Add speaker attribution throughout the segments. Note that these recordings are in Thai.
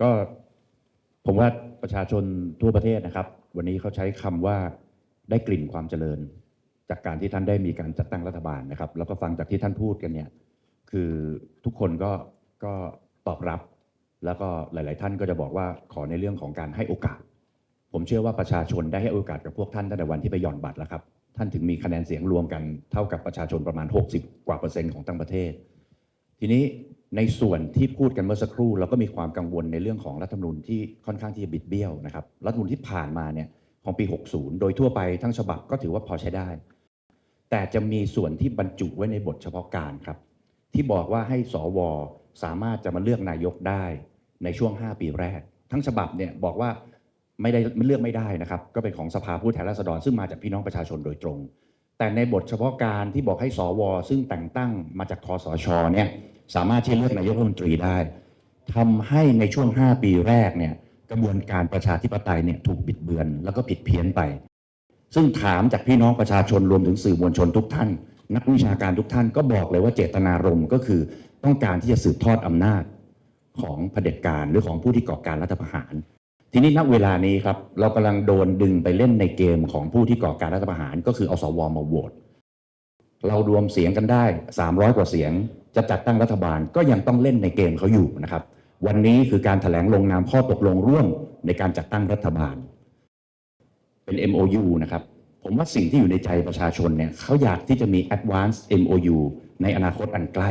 Speaker 1: ก็ผมว่าประชาชนทั่วประเทศนะครับ วันนี้เขาใช้คำว่าได้กลิ่นความเจริญ จากการที่ท่านได้มีการจัดตั้งรัฐบาลนะครับ แล้วก็ฟังจากที่ท่านพูดกันเนี่ย คือทุกคนก็ก็ตอบรับ แล้วก็หลาย ๆ ท่านก็จะบอกว่าขอในเรื่องของการให้โอกาส ผมเชื่อว่าประชาชนได้ให้โอกาสกับพวกท่านตั้งแต่วันที่ไปหย่อนบัตรแล้วครับ ท่านถึงมีคะแนนเสียงรวมกันเท่ากับประชาชนประมาณ 60 กว่าเปอร์เซ็นต์ของทั้งประเทศ ทีนี้ ในส่วนที่พูดกันเมื่อสักครู่เราก็มีความกังวลในเรื่องของรัฐธรรมนูญที่ค่อนข้างที่จะบิดเบี้ยวนะครับรัฐธรรมนูญที่ผ่านมาเนี่ยของปี 60 โดยทั่วไปทั้งฉบับก็ถือว่าพอใช้ได้ แต่จะมีส่วนที่บรรจุไว้ในบทเฉพาะการครับ ที่บอกว่าให้สวสามารถจะมาเลือกนายกได้ในช่วง 5 ปีแรก ทั้งฉบับเนี่ยบอกว่าไม่ได้เลือกไม่ได้นะครับ ก็เป็นของสภาผู้แทนราษฎรซึ่งมาจากพี่น้องประชาชนโดยตรง แต่ในบทเฉพาะการที่บอกให้สวซึ่งแต่งตั้งมาจากคอสชเนี่ย สามารถที่เลือกนายกรัฐมนตรีได้ทำให้ในช่วง 5 ปีแรกเนี่ยกระบวนการประชาธิปไตยเนี่ยถูกบิดเบือน แล้วก็ผิดเพี้ยนไป ซึ่งถามจากพี่น้องประชาชนรวมถึงสื่อมวลชนทุกท่าน นักวิชาการทุกท่านก็บอกเลยว่าเจตนารมณ์ก็คือต้องการที่จะสืบทอดอำนาจของเผด็จการหรือของผู้ที่ก่อการรัฐประหาร ทีนี้ณเวลานี้ครับเรากำลังโดนดึงไปเล่นในเกมของผู้ที่ก่อการรัฐประหาร ก็คือเอาสวมาโหวตเรารวมเสียงกันได้ 300 กว่าเสียง จะจัดตั้งรัฐบาลก็ยังต้องเล่นในเกมเขาอยู่นะครับ วันนี้คือการถแถลงลงนามข้อตกลงร่วมในการจัดตั้งรัฐบาล เป็น MOU นะครับ ผมว่าสิ่งที่อยู่ในใจประชาชนเนี่ยเขาอยากที่จะมี Advanced MOU ในอนาคตอันใกล้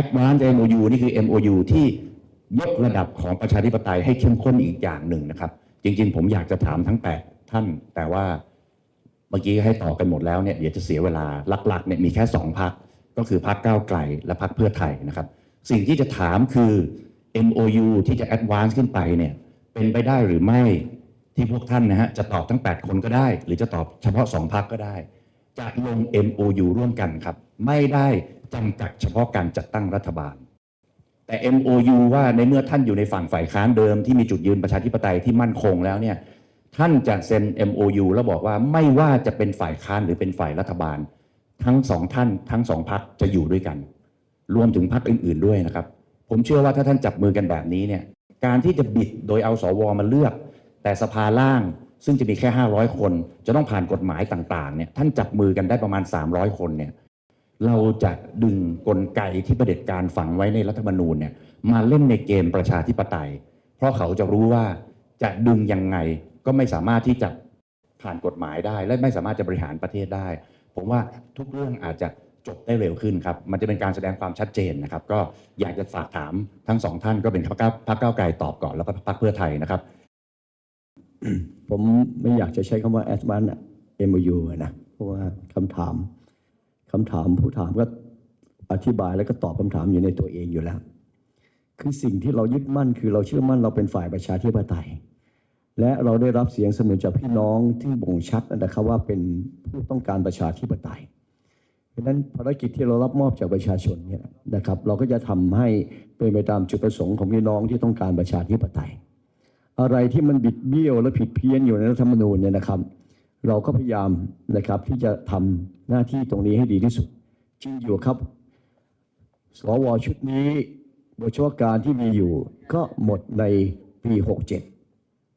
Speaker 1: Advanced MOU นี่คือ MOU ที่ยกระดับของประชาธิปไตยให้เข้มข้นอีกอย่างหนึ่งนะครับ จริง ๆ ผมอยากจะถามทั้ง 8 ท่าน แต่ว่าเมื่อกี้ให้ตอบไปหมดแล้วเนี่ยเดี๋ยวจะเสียเวลาหลักๆเนี่ยมีแค่ 2พัก ก็คือพักก้าวไกลและพักเพื่อไทยนะครับ สิ่งที่จะถามคือ MOU ที่จะ Advance ขึ้นไปเนี่ยเป็นไปได้หรือไม่ที่พวกท่านนะฮะจะตอบทั้ง 8 คนก็ได้ หรือจะตอบเฉพาะ 2พักก็ได้ จะลง MOU ร่วมกันครับ ไม่ได้จำกัดเฉพาะการจัดตั้งรัฐบาล แต่ MOU ว่าในเมื่อท่านอยู่ในฝั่งฝ่ายค้านเดิมที่มีจุดยืนประชาธิปไตยที่มั่นคงแล้วเนี่ยท่านจะเซ็น MOU แล้วบอกว่าไม่ว่าจะเป็นฝ่ายค้านหรือเป็นฝ่ายรัฐบาล ทั้งสองท่านทั้งสองพักจะอยู่ด้วยกัน รวมถึงพักอื่น ๆด้วยนะครับ ผมเชื่อว่าถ้าท่านจับมือกันแบบนี้เนี่ยการที่จะบิดโดยเอาสวมาเลือก แต่สภาล่างซึ่งจะมีแค่ 500 คน จะต้องผ่านกฎหมายต่างๆเนี่ยท่านจับมือกันได้ประมาณ 300 คนเนี่ยเราจะดึงกลไกที่ประเด็จการฝังไว้ในรัฐธรรมนูญเนี่ยมาเล่นในเกมประชาธิปไตย เพราะเขาจะรู้ว่าจะดึงยังไงก็ไม่สามารถที่จะผ่านกฎหมายได้ และไม่สามารถจะบริหารประเทศได้ ผมว่าทุกเรื่องอาจจะจบได้เร็วขึ้นครับ มันจะเป็นการแสดงความชัดเจนนะครับ ก็อยากจะฝากถามทั้งสองท่านก็เป็นพรรคก้าวพรรคก้าวไกลตอบก่อนแล้วก็พรรคเพื่อไทยนะครับ
Speaker 2: ผมไม่อยากจะใช้คำว่า advance MOU อะนะเพราะว่าคำถามคำถามผู้ถามก็อธิบายแล้วก็ตอบคำถามอยู่ในตัวเองอยู่แล้ว คือสิ่งที่เรายึดมั่นคือเราเชื่อมั่นเราเป็นฝ่ายประชาธิปไตย และเราได้รับเสียงสนับสนุนจากพี่น้องที่บ่งชัดนะครับว่าเป็นผู้ต้องการประชาธิปไตยเพราะนั้นภารกิจที่เรารับมอบจากประชาชนเนี่ยนะครับ เราก็จะทำให้เป็นไปตามจุดประสงค์ของพี่น้องที่ต้องการประชาธิปไตย อะไรที่มันบิดเบี้ยวและผิดเพี้ยนอยู่ในรัฐธรรมนูญเนี่ยนะครับ เราก็พยายามนะครับที่จะทำหน้าที่ตรงนี้ให้ดีที่สุดจริงอยู่ครับสวชุดนี้บทเฉพาะการที่มีอยู่ก็หมดในปี 67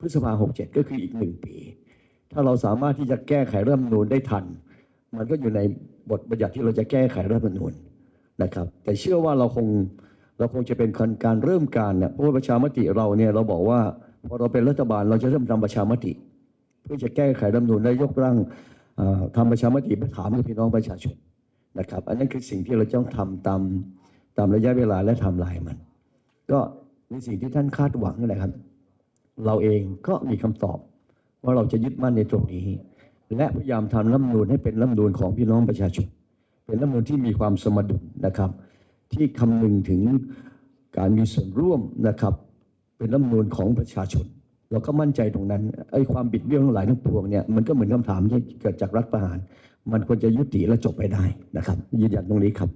Speaker 2: พฤษภา67ก็คืออีกหนึ่งปี ถ้าเราสามารถที่จะแก้ไขรัฐมนูญได้ทัน มันก็อยู่ในบทบัญญัติที่เราจะแก้ไขรัฐมนูญนะครับ แต่เชื่อว่าเราคงเราคงจะเป็นการเริ่มการเนี่ยเพราะว่าประชามติเราเนี่ยเราบอกว่าพอเราเป็นรัฐบาลเราจะเริ่มทำประชามติ เพื่อจะแก้ไขรัฐมนูญและยกร่างทำประชามติไปถามกับพี่น้องประชาชนนะครับ อันนั้นคือสิ่งที่เราต้องทำตามตามระยะเวลาและทำลายมัน ก็ในสิ่งที่ท่านคาดหวังนั่นแหละครับ เราเองก็มีคำตอบ ว่าเราจะยึดมั่นในตรงนี้ และพยายามทำรัฐธรรมนูญให้เป็นรัฐธรรมนูญของพี่น้องประชาชน เป็นรัฐธรรมนูญที่มีความสมดุลนะครับ ที่คำนึงถึงการมีส่วนร่วมนะครับ เป็นรัฐธรรมนูญของประชาชน เราก็มั่นใจตรงนั้นไอ้ความบิดเบี้ยวทั้งหลายทั้งปวงเนี่ยมันก็เหมือนคำถามที่เกิดจากรัฐประหาร มันควรจะยุติและจบไปได้นะครับ ยืนยันตรงนี้ครับ